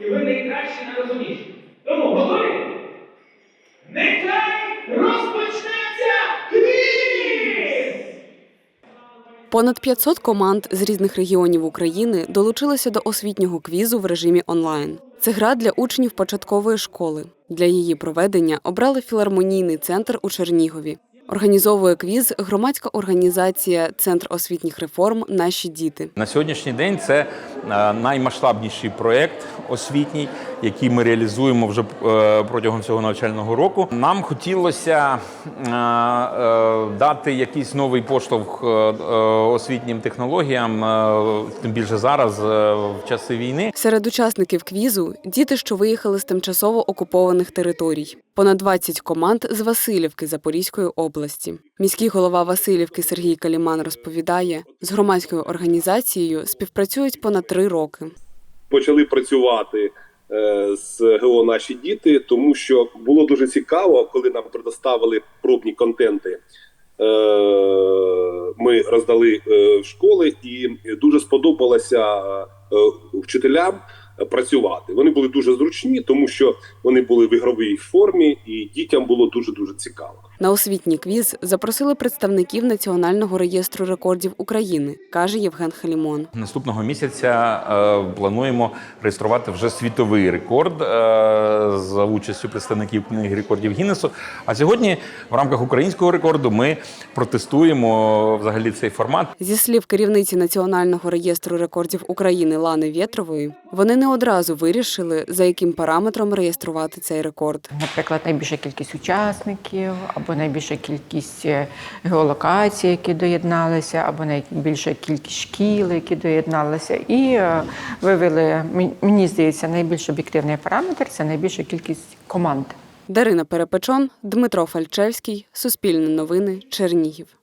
і ви найкращі найрозумніші. Тому готові? Нехай розпочнеться квіз! Понад 500 команд з різних регіонів України долучилися до освітнього квізу в режимі онлайн. Це гра для учнів початкової школи. Для її проведення обрали філармонійний центр у Чернігові. Організовує квіз громадська організація Центр освітніх реформ Наші діти. На сьогоднішній день це наймасштабніший проєкт освітній, який ми реалізуємо вже е, протягом цього навчального року. Нам хотілося е, е, дати якийсь новий поштовх е, е, освітнім технологіям, е, тим більше зараз, е, в часи війни. Серед учасників квізу діти, що виїхали з тимчасово окупованих територій. Понад 20 команд з Васильівки Запорізької області. Міський голова Васильівки Сергій Каліман розповідає, з громадською організацією співпрацюють понад три роки. почали працювати е, з ГО наші діти, тому що було дуже цікаво, коли нам предоставили пробні контенти. е, Ми роздали е, в школи, і дуже сподобалося вчителям працювати. Вони були дуже зручні, тому що вони були в ігровій формі, і дітям було дуже дуже цікаво. На освітній квіз запросили представників Національного реєстру рекордів України, каже Євген Халімон. Наступного місяця е, плануємо реєструвати вже світовий рекорд е, за участю представників книги рекордів Гіннесу. А сьогодні, в рамках українського рекорду, ми протестуємо взагалі цей формат. Зі слів керівниці Національного реєстру рекордів України Лани Вєтрової, вони не одразу вирішили, за яким параметром реєструвати цей рекорд. Наприклад, найбільша кількість учасників, або найбільша кількість е, геолокацій, які доєдналися, або найбільша кількість шкіл, які доєдналися, і е, вивели мені здається, найбільш об'єктивний параметр це найбільша кількість команд. Дарина Перепечон, Дмитро Фальчевський, Суспільне новини, Чернігів.